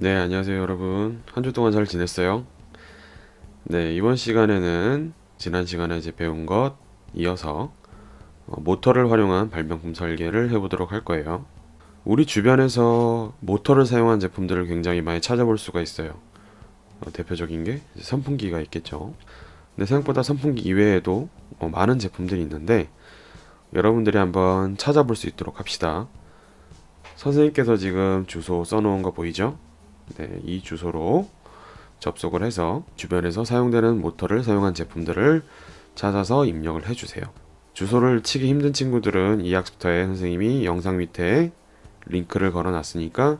네, 안녕하세요, 여러분. 한 주 동안 잘 지냈어요? 네, 이번 시간에는 지난 시간에 이제 배운 것 이어서 어, 모터를 활용한 발명품 설계를 해보도록 할 거예요. 우리 주변에서 모터를 사용한 제품들을 굉장히 많이 찾아볼 수가 있어요. 어, 대표적인 게 선풍기가 있겠죠. 근데 생각보다 선풍기 이외에도 어, 많은 제품들이 있는데 여러분들이 한번 찾아볼 수 있도록 합시다. 선생님께서 지금 주소 써놓은 거 보이죠? 네, 이 주소로 접속을 해서 주변에서 사용되는 모터를 사용한 제품들을 찾아서 입력을 해주세요. 주소를 치기 힘든 친구들은 이 학습터에 선생님이 영상 밑에 링크를 걸어 놨으니까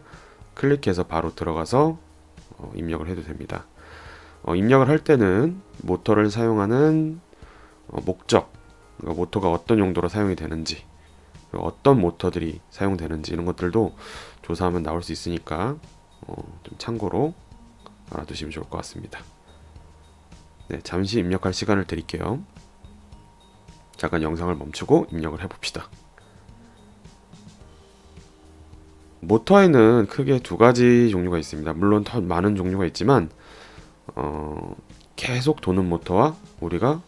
클릭해서 바로 들어가서 어, 입력을 해도 됩니다. 어, 입력을 할 때는 모터를 사용하는 어, 목적, 그러니까 모터가 어떤 용도로 사용이 되는지, 어떤 모터들이 사용되는지 이런 것들도 조사하면 나올 수 있으니까 어, 좀 참고로 알아두시면 좋을 것 같습니다. 네, 잠시 입력할 시간을 드릴게요. 잠깐 영상을 멈추고 입력을 해봅시다. 모터에는 크게 두 가지 종류가 있습니다. 물론 더 많은 종류가 있지만 어, 계속 도는 모터와 우리가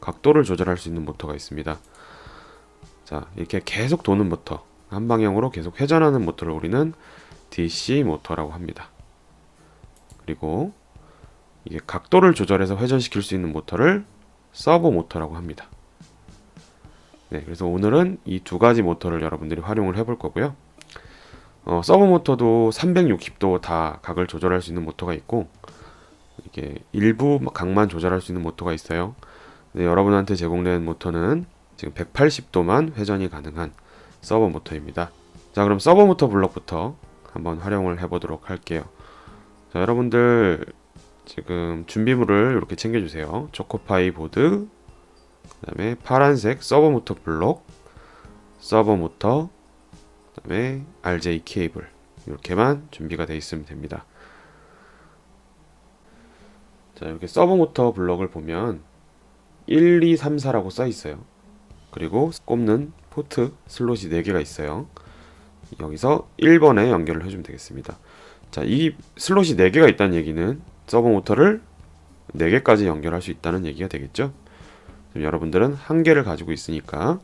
각도를 조절할 수 있는 모터가 있습니다. 자, 이렇게 계속 도는 모터, 한 방향으로 계속 회전하는 모터를 우리는 DC 모터라고 합니다. 그리고 이게 각도를 조절해서 회전시킬 수 있는 모터를 서버 모터라고 합니다. 네, 그래서 오늘은 이 두 가지 모터를 여러분들이 활용을 해볼 거고요. 어, 서버 모터도 360도 다 각을 조절할 수 있는 모터가 있고 이게 일부 각만 조절할 수 있는 모터가 있어요. 네, 여러분한테 제공된 모터는 지금 180도만 회전이 가능한 서버 모터입니다. 자, 그럼 서버 모터 블럭부터 한번 활용을 해보도록 할게요. 자, 여러분들 지금 준비물을 이렇게 챙겨주세요. 초코파이 보드, 그 다음에 파란색 서버 모터 블록, 서버 모터, 그 다음에 RJ 케이블 이렇게만 준비가 되어 있으면 됩니다. 자, 이렇게 서버 모터 블럭을 보면 1, 2, 3, 4라고 써 있어요. 그리고 꼽는 포트 슬롯이 4개가 있어요. 여기서 1번에 연결을 해주면 되겠습니다. 자, 이 슬롯이 4개가 있다는 얘기는 서버 모터를 4개까지 연결할 수 있다는 얘기가 되겠죠? 여러분들은 한 개를 가지고 있으니까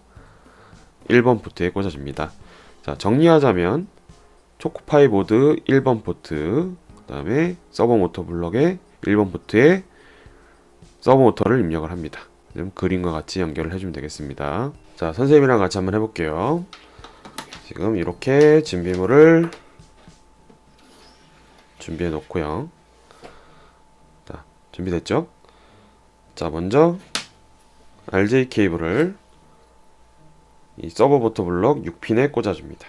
1번 포트에 꽂아줍니다. 자, 정리하자면 초코파이 보드 1번 포트, 그 다음에 서버 모터 블럭에 1번 포트에 서버 모터를 입력을 합니다. 그림과 같이 연결을 해주면 되겠습니다. 자, 선생님이랑 같이 한번 해볼게요. 지금 이렇게 준비물을 준비해 놓고요. 자, 준비됐죠? 자, 먼저 RJ 케이블을 이 서버 모터 블럭 6핀에 꽂아줍니다.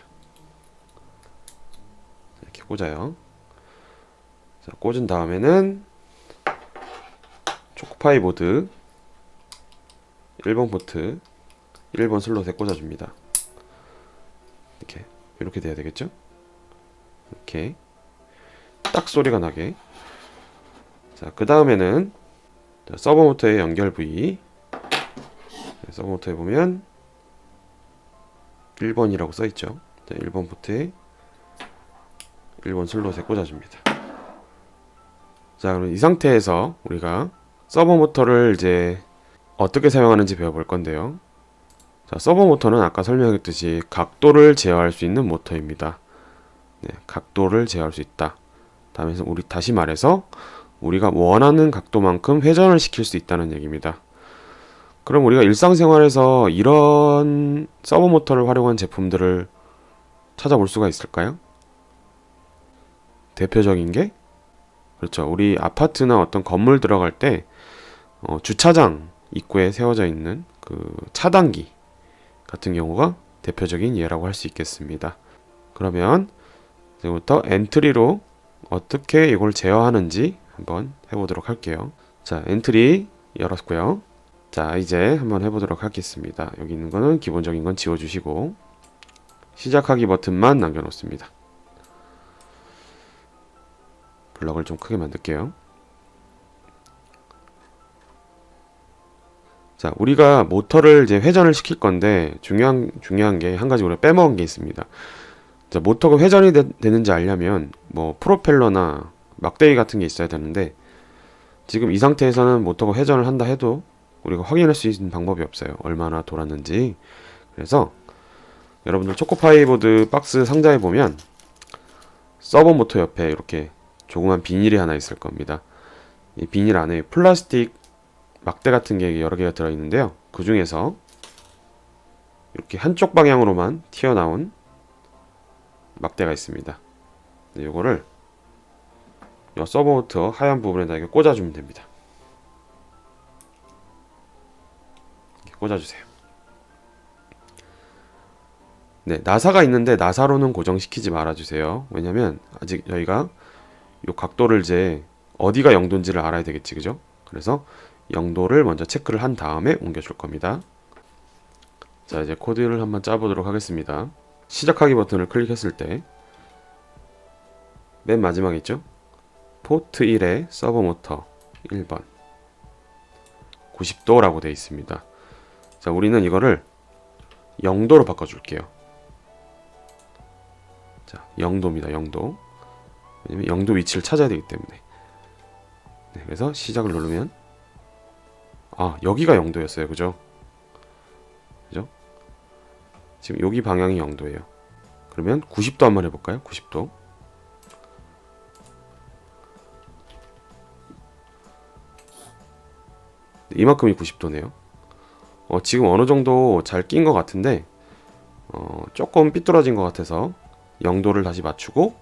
이렇게 꽂아요. 자, 꽂은 다음에는 초코파이 보드 1번 포트 1번 슬롯에 꽂아줍니다. 이렇게 돼야 되겠죠? 이렇게 딱 소리가 나게. 자그 다음에는 서버 모터의 연결 부위. 네, 서버 모터에 보면 1번이라고 써있죠? 자, 1번 포트에 1번 슬롯에 꽂아줍니다. 자 그럼 이 상태에서 우리가 서버 모터를 이제 어떻게 사용하는지 배워볼 건데요 자, 서버 모터는 아까 설명했듯이 각도를 제어할 수 있는 모터입니다. 네, 각도를 제어할 수 있다. 다음에 우리 다시 말해서 우리가 원하는 각도만큼 회전을 시킬 수 있다는 얘기입니다. 그럼 우리가 일상생활에서 이런 서버 모터를 활용한 제품들을 찾아볼 수가 있을까요? 대표적인 게 그렇죠. 우리 아파트나 어떤 건물 들어갈 때 어, 주차장 입구에 세워져 있는 그 차단기 같은 경우가 대표적인 예라고 할 수 있겠습니다. 그러면 지금부터 엔트리로 어떻게 이걸 제어하는지 한번 해보도록 할게요. 자, 엔트리 열었고요. 자, 이제 한번 해보도록 하겠습니다. 여기 있는 거는 기본적인 건 지워주시고 시작하기 버튼만 남겨놓습니다. 블럭을 좀 크게 만들게요. 자, 우리가 모터를 이제 회전을 시킬 건데 중요한 중요한 게 한 가지 우리가 빼먹은 게 있습니다. 자, 모터가 회전이 되, 되는지 알려면 뭐 프로펠러나 막대기 같은 게 있어야 되는데 지금 이 상태에서는 모터가 회전을 한다 해도 우리가 확인할 수 있는 방법이 없어요. 얼마나 돌았는지. 그래서 여러분들 초코파이 보드 박스 상자에 보면 서버 모터 옆에 이렇게 조그만 비닐이 하나 있을 겁니다. 이 비닐 안에 플라스틱 막대 같은 게 여러 개가 들어 있는데요. 그 중에서 이렇게 한쪽 방향으로만 튀어나온 막대가 있습니다. 네, 요거를 요 서버 모터 하얀 부분에다 이렇게 꽂아주면 됩니다. 이렇게 꽂아주세요. 네, 나사가 있는데 나사로는 고정시키지 말아주세요. 왜냐면 아직 저희가 요 각도를 이제 어디가 영도인지를 알아야 되겠지, 그죠? 그래서 영도를 먼저 체크를 한 다음에 옮겨줄 겁니다. 자, 이제 코드를 한번 짜보도록 하겠습니다. 시작하기 버튼을 클릭했을 때 맨 마지막에 있죠? 포트 1에 서버 모터 1번 90도라고 되어 있습니다. 자, 우리는 이거를 0도로 바꿔줄게요. 자, 0도입니다. 0도. 왜냐면 0도 위치를 찾아야 되기 때문에. 네, 그래서 시작을 누르면 아, 여기가 0도였어요. 그죠? 그죠? 지금 여기 방향이 0도예요. 그러면 90도 한번 해볼까요? 90도. 네, 이만큼이 90도네요. 어, 지금 어느 정도 잘 낀 것 같은데 어, 조금 삐뚤어진 것 같아서 0도를 다시 맞추고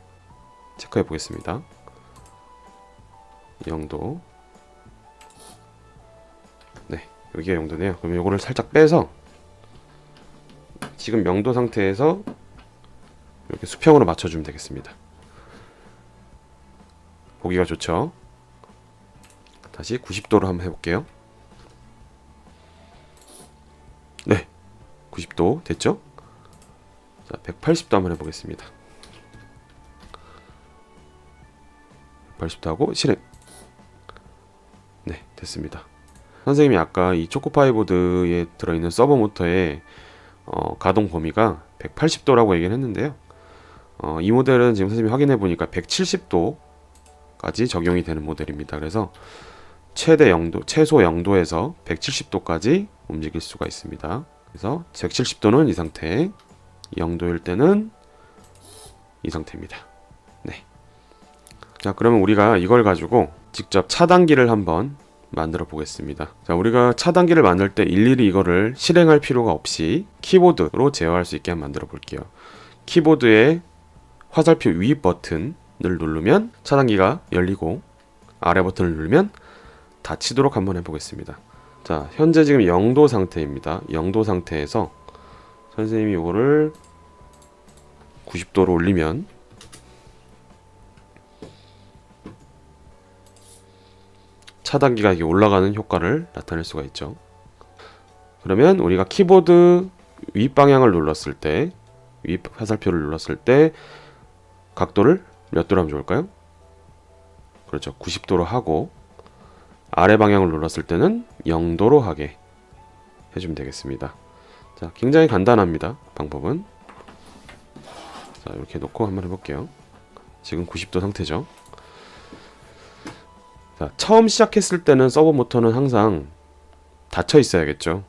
체크해 보겠습니다. 0도 여기가 0도네요. 그럼 요거를 살짝 빼서 지금 0도 상태에서 이렇게 수평으로 맞춰주면 되겠습니다. 보기가 좋죠? 다시 90도로 한번 해볼게요. 네, 90도 됐죠? 자, 180도 한번 해보겠습니다. 180도 하고 실행. 네, 됐습니다. 선생님이 아까 이 초코파이 보드에 들어있는 서버 모터의 어, 가동 범위가 180도라고 얘기를 했는데요. 어, 이 모델은 지금 선생님이 확인해 보니까 170도까지 적용이 되는 모델입니다. 그래서 최대 0도, 최소 0도에서 170도까지 움직일 수가 있습니다. 그래서 170도는 이 상태, 0도일 때는 이 상태입니다. 네. 자, 그러면 우리가 이걸 가지고 직접 차단기를 한번 만들어 보겠습니다. 자, 우리가 차단기를 만들 때 일일이 이거를 실행할 필요가 없이 키보드로 제어할 수 있게 만들어 볼게요. 키보드에 화살표 위 버튼을 누르면 차단기가 열리고 아래 버튼을 누르면 닫히도록 한번 해보겠습니다. 자, 현재 지금 0도 상태입니다. 0도 상태에서 선생님이 이거를 90도로 올리면 차단기가 이게 올라가는 효과를 나타낼 수가 있죠. 그러면 우리가 키보드 윗방향을 눌렀을 때, 윗 화살표를 눌렀을 때 각도를 몇 도로 하면 좋을까요? 그렇죠. 90도로 하고 아래 방향을 눌렀을 때는 0도로 하게 해주면 되겠습니다. 자, 굉장히 간단합니다. 방법은. 자, 이렇게 놓고 한번 해볼게요. 지금 90도 상태죠. 자, 처음 시작했을 때는 서버 모터는 항상 닫혀 있어야겠죠.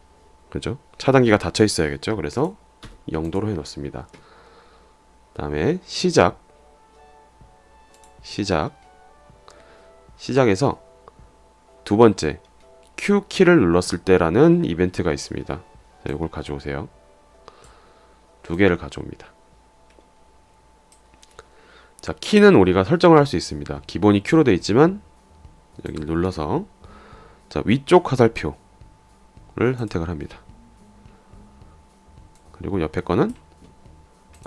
그죠? 차단기가 닫혀 있어야겠죠. 그래서 0도로 해 놓습니다. 다음에 시작. 시작. 시작에서 두 번째 Q 키를 눌렀을 때라는 이벤트가 있습니다. 자, 이걸 가져오세요. 두 개를 가져옵니다. 자, 키는 우리가 설정을 할 수 있습니다. 기본이 Q로 되어 있지만 여기를 눌러서 자, 위쪽 화살표를 선택을 합니다. 그리고 옆에 거는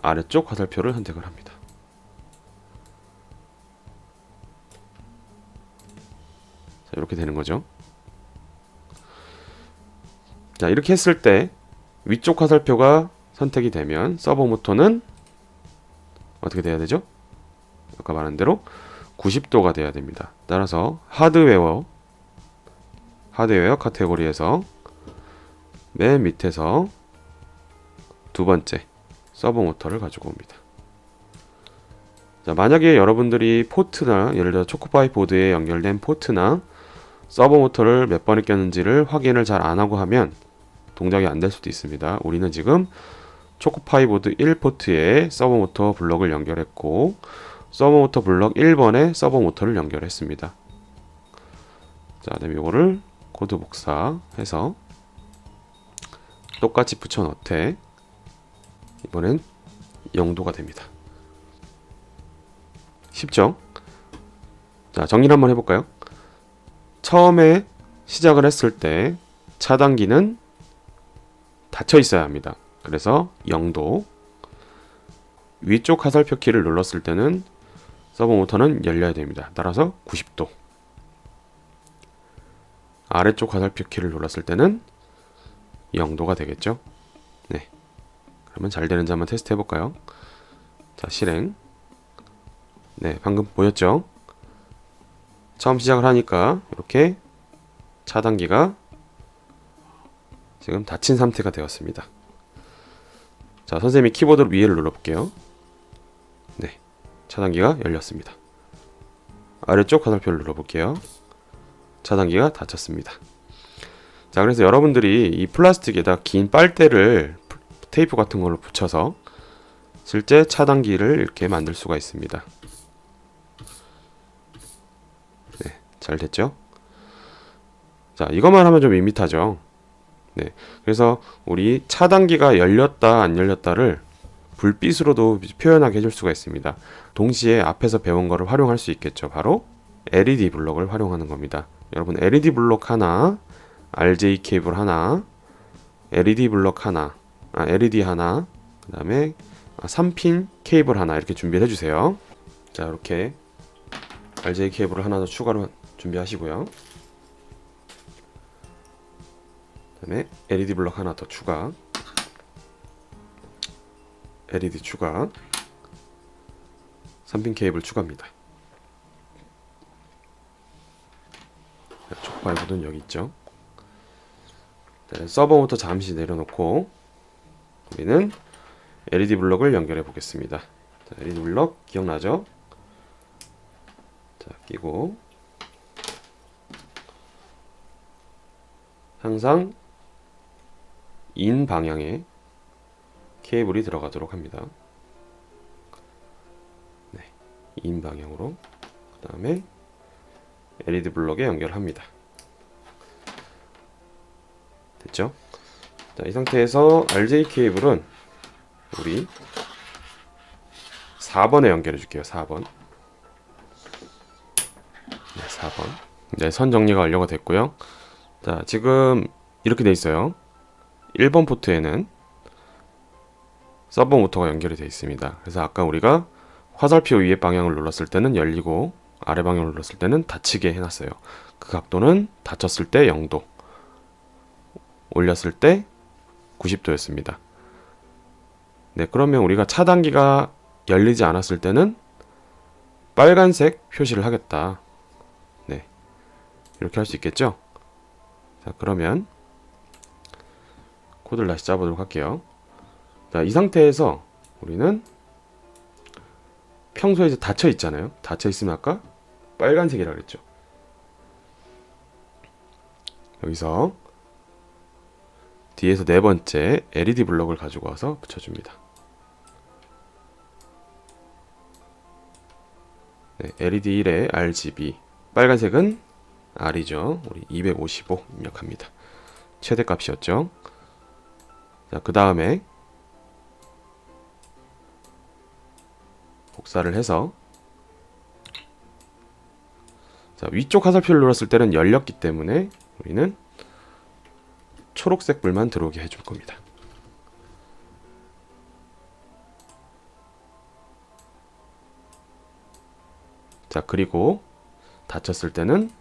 아래쪽 화살표를 선택을 합니다. 자, 이렇게 되는 거죠. 자, 이렇게 했을 때 위쪽 화살표가 선택이 되면 서버 모터는 어떻게 돼야 되죠? 아까 말한 대로 90도가 돼야 됩니다. 따라서 하드웨어 하드웨어 카테고리에서 맨 밑에서 두 번째 서버 모터를 가지고 옵니다. 자, 만약에 여러분들이 포트나 예를 들어 초코파이 보드에 연결된 포트나 서버 모터를 몇 번에 꼈는지를 확인을 잘 안 하고 하면 동작이 안 될 수도 있습니다. 우리는 지금 초코파이 보드 1포트에 서버 모터 블럭을 연결했고 서버 모터 블럭 1번에 서버 모터를 연결했습니다. 자, 그다음에 이거를 코드 복사해서 똑같이 붙여 넣되 이번엔 0도가 됩니다. 쉽죠? 자, 정리를 한번 해볼까요? 처음에 시작을 했을 때 차단기는 닫혀 있어야 합니다. 그래서 0도 위쪽 화살표 키를 눌렀을 때는 서버 모터는 열려야 됩니다. 따라서 90도 아래쪽 화살표 키를 눌렀을 때는 0도가 되겠죠. 네. 그러면 잘 되는지 한번 테스트 해볼까요? 자, 실행. 네, 방금 보였죠? 처음 시작을 하니까 이렇게 차단기가 지금 닫힌 상태가 되었습니다. 자, 선생님이 키보드 위에를 눌러볼게요. 네, 차단기가 열렸습니다. 아래쪽 화살표를 눌러볼게요. 차단기가 닫혔습니다. 자, 그래서 여러분들이 이 플라스틱에다 긴 빨대를 테이프 같은 걸로 붙여서 실제 차단기를 이렇게 만들 수가 있습니다. 네, 잘 됐죠? 자, 이것만 하면 좀 밋밋하죠? 네, 그래서 우리 차단기가 열렸다, 안 열렸다를 불빛으로도 표현하게 해줄 수가 있습니다. 동시에 앞에서 배운 거를 활용할 수 있겠죠. 바로 LED 블록을 활용하는 겁니다. 여러분, LED 블록 하나, RJ 케이블 하나, LED 블록 하나, 아, LED 하나, 그 다음에 3핀 케이블 하나 이렇게 준비를 해주세요. 자, 이렇게 RJ 케이블을 하나 더 추가로 준비하시고요. 그 다음에 LED 블록 하나 더 추가. LED 추가. 3핀 케이블 추가입니다. 촉발부는 여기 있죠. 네, 서버 모터 잠시 내려놓고 우리는 LED 블럭을 연결해 보겠습니다. 자, LED 블럭 기억나죠? 자, 끼고 항상 인 방향에 케이블이 들어가도록 합니다. 네, 인 방향으로 그 다음에 LED 블럭에 연결합니다. 됐죠? 자, 이 상태에서 RJ 케이블은 우리 4번에 연결해 줄게요. 4번. 네, 4번. 네, 선 정리가 완료가 됐고요. 자, 지금 이렇게 돼 있어요. 1번 포트에는 서버 모터가 연결이 되어 있습니다. 그래서 아까 우리가 화살표 위에 방향을 눌렀을 때는 열리고 아래 방향을 눌렀을 때는 닫히게 해놨어요. 그 각도는 닫혔을 때 0도, 올렸을 때 90도였습니다. 네, 그러면 우리가 차단기가 열리지 않았을 때는 빨간색 표시를 하겠다. 네, 이렇게 할 수 있겠죠? 자, 그러면 코드를 다시 짜보도록 할게요. 자, 이 상태에서 우리는 평소에 이제 닫혀 있잖아요. 닫혀 있으면 아까 빨간색이라 그랬죠. 여기서 뒤에서 네 번째 LED 블럭을 가지고 와서 붙여줍니다. 네, LED 1에 RGB 빨간색은 R이죠. 우리 255 입력합니다. 최대값이었죠. 자, 그 다음에 복사를 해서 자, 위쪽 화살표를 눌렀을 때는 열렸기 때문에 우리는 초록색 불만 들어오게 해줄 겁니다. 자, 그리고 닫혔을 때는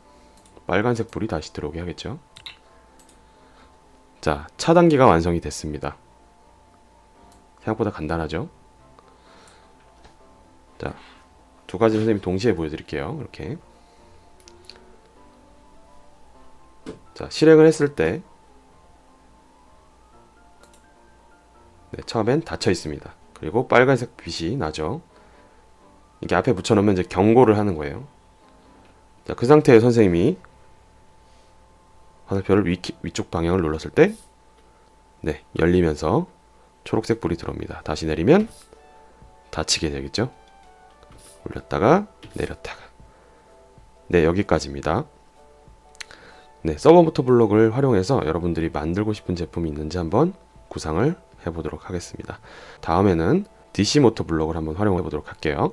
빨간색 불이 다시 들어오게 하겠죠. 자, 차단기가 완성이 됐습니다. 생각보다 간단하죠? 자, 두 가지 선생님이 동시에 보여드릴게요. 이렇게. 자, 실행을 했을 때 네, 처음엔 닫혀 있습니다. 그리고 빨간색 빛이 나죠. 이게 앞에 붙여놓으면 이제 경고를 하는 거예요. 자, 그 상태에 선생님이 화살표를 위, 위쪽 방향을 눌렀을 때, 네, 열리면서 초록색 불이 들어옵니다. 다시 내리면 닫히게 되겠죠? 올렸다가 내렸다가. 네, 여기까지입니다. 네, 서버 모터 블록을 활용해서 여러분들이 만들고 싶은 제품이 있는지 한번 구상을 해보도록 하겠습니다. 다음에는 DC 모터 블록을 한번 활용해 보도록 할게요.